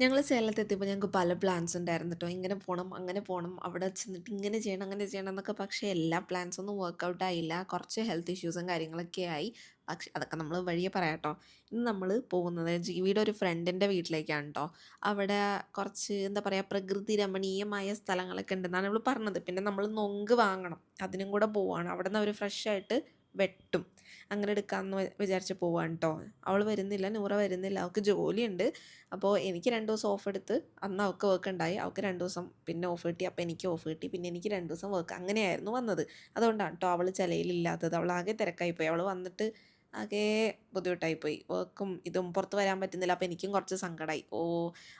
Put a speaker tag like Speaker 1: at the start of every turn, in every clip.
Speaker 1: ഞങ്ങൾ സേലത്തെത്തിയപ്പോൾ ഞങ്ങൾക്ക് പല പ്ലാൻസ് ഉണ്ടായിരുന്നു കേട്ടോ ഇങ്ങനെ പോകണം അങ്ങനെ പോകണം അവിടെ ചെന്നിട്ട് ഇങ്ങനെ ചെയ്യണം അങ്ങനെ ചെയ്യണം എന്നൊക്കെ. പക്ഷേ എല്ലാ പ്ലാൻസൊന്നും വർക്കൗട്ട് ആയില്ല. കുറച്ച് ഹെൽത്ത് ഇഷ്യൂസും കാര്യങ്ങളൊക്കെ ആയി. പക്ഷെ അതൊക്കെ നമ്മൾ വഴിയെ പറയാം കേട്ടോ ഇന്ന് നമ്മൾ പോകുന്നത് ജീവിയുടെ ഒരു ഫ്രണ്ടിന്റെ വീട്ടിലേക്കാണ് കേട്ടോ അവിടെ കുറച്ച് എന്താ പറയുക പ്രകൃതി രമണീയമായ സ്ഥലങ്ങളൊക്കെ ഉണ്ടെന്നാണ് ഇവൾ പറഞ്ഞത്. പിന്നെ നമ്മൾ നൊങ്ക് വാങ്ങണം. അതിനും കൂടെ പോവുകയാണ് അവിടെ നിന്ന് അവർ ഫ്രഷ് ആയിട്ട് വെട്ടും. അങ്ങനെ എടുക്കാമെന്ന് വിചാരിച്ച് പോവാണ് കേട്ടോ അവൾ വരുന്നില്ല നൂറ വരുന്നില്ല അവൾക്ക് ജോലിയുണ്ട്. അപ്പോൾ എനിക്ക് രണ്ട് ദിവസം ഓഫ് എടുത്ത് അന്ന് അവൾക്ക് വർക്ക് ഉണ്ടായി. അവൾക്ക് രണ്ട് ദിവസം പിന്നെ ഓഫ് കിട്ടി അപ്പോൾ എനിക്ക് ഓഫ് കിട്ടി. പിന്നെ എനിക്ക് രണ്ട് ദിവസം വർക്ക് അങ്ങനെയായിരുന്നു വന്നത്. അതുകൊണ്ടാണ് കേട്ടോ അവൾ ചിലയിലില്ലാത്തത്. അവൾ ആകെ തിരക്കായിപ്പോയി അവൾ വന്നിട്ട് ആകെ ബുദ്ധിമുട്ടായിപ്പോയി. വർക്കും ഇതും പുറത്ത് വരാൻ പറ്റുന്നില്ല. അപ്പോൾ എനിക്കും കുറച്ച് സങ്കടമായി ഓ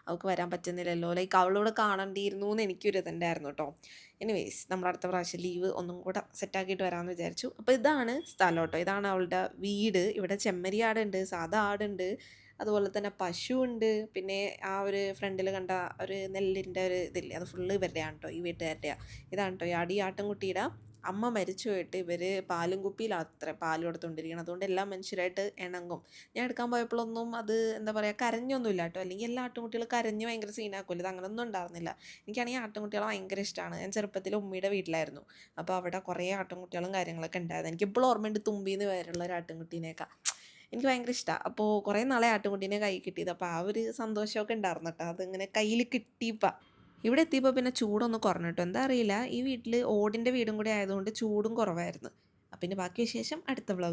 Speaker 1: അവൾക്ക് വരാൻ പറ്റുന്നില്ലല്ലോ. ലൈക്ക് അവളോട് കാണേണ്ടിയിരുന്നു എന്ന് എനിക്കൊരു ഇതുണ്ടായിരുന്നു കേട്ടോ എനിവേസ് നമ്മൾ അടുത്ത പ്രാവശ്യം ലീവ് ഒന്നും കൂടെ സെറ്റാക്കിയിട്ട് വരാമെന്ന് വിചാരിച്ചു. അപ്പോൾ ഇതാണ് സ്ഥലം കേട്ടോ ഇതാണ് അവളുടെ വീട്. ഇവിടെ ചെമ്മരിയാടുണ്ട് സാധാ ആടുണ്ട്. അതുപോലെ തന്നെ പശു ഉണ്ട്. പിന്നെ ആ ഒരു ഫ്രണ്ടിൽ കണ്ട ഒരു നെല്ലിന്റെ ഒരു ഇതില്ലേ? അത് ഫുള്ള് ഇവരുടെയാണ് കേട്ടോ ഈ വീട്ടുകാരുടെയാണ് ഇതാണ് കേട്ടോ ഈ അടി ആട്ടിൻകുട്ടിയുടെ അമ്മ മരിച്ചു പോയിട്ട് ഇവർ പാലും കുപ്പിയിലാത്ര പാൽ കൊടുത്തുകൊണ്ടിരിക്കണം അതുകൊണ്ട് എല്ലാ മനുഷ്യരായിട്ട് ഇണങ്ങും. ഞാൻ എടുക്കാൻ പോയപ്പോഴൊന്നും അത് എന്താ പറയുക കരഞ്ഞൊന്നുമില്ല കേട്ടോ. അല്ലെങ്കിൽ എല്ലാ ആട്ടുംകുട്ടികളും കരഞ്ഞ് ഭയങ്കര സീനാക്കുമല്ലോ ഇത് അങ്ങനെയൊന്നും ഉണ്ടായിരുന്നില്ല എനിക്കാണെങ്കിൽ ആട്ടുംകുട്ടികളെ ഭയങ്കര ഇഷ്ടമാണ്. ഞാൻ ചെറുപ്പത്തിൽ ഉമ്മയുടെ വീട്ടിലായിരുന്നു. അപ്പോൾ അവിടെ കുറേ ആട്ടുംകുട്ടികളും കാര്യങ്ങളൊക്കെ ഉണ്ടായിരുന്നു. എനിക്കിപ്പോൾ ഓർമ്മയുണ്ട് തുമ്പിന്ന് പേരുള്ള ഒരു ആട്ടുംകുട്ടീനെയൊക്കെ. എനിക്ക് ഭയങ്കര ഇഷ്ടമാണ് അപ്പോൾ കുറേ നാളെ ആട്ടുംകുട്ടീനെ കൈ കിട്ടിയത്. അപ്പോൾ ആ ഒരു സന്തോഷമൊക്കെ ഉണ്ടായിരുന്നു കേട്ടോ. അതിങ്ങനെ കയ്യിൽ കിട്ടിയപ്പോൾ. ഇവിടെ എത്തിയപ്പോൾ പിന്നെ ചൂടൊന്ന് കുറഞ്ഞിട്ടോ. എന്താ അറിയില്ല. ഈ വീട്ടിൽ ഓടിന്റെ വീടും കൂടി ആയതുകൊണ്ട് ചൂടും കുറവായിരുന്നു. അപ്പം പിന്നെ ബാക്കി വിശേഷം അടുത്ത വ്ളോഗ്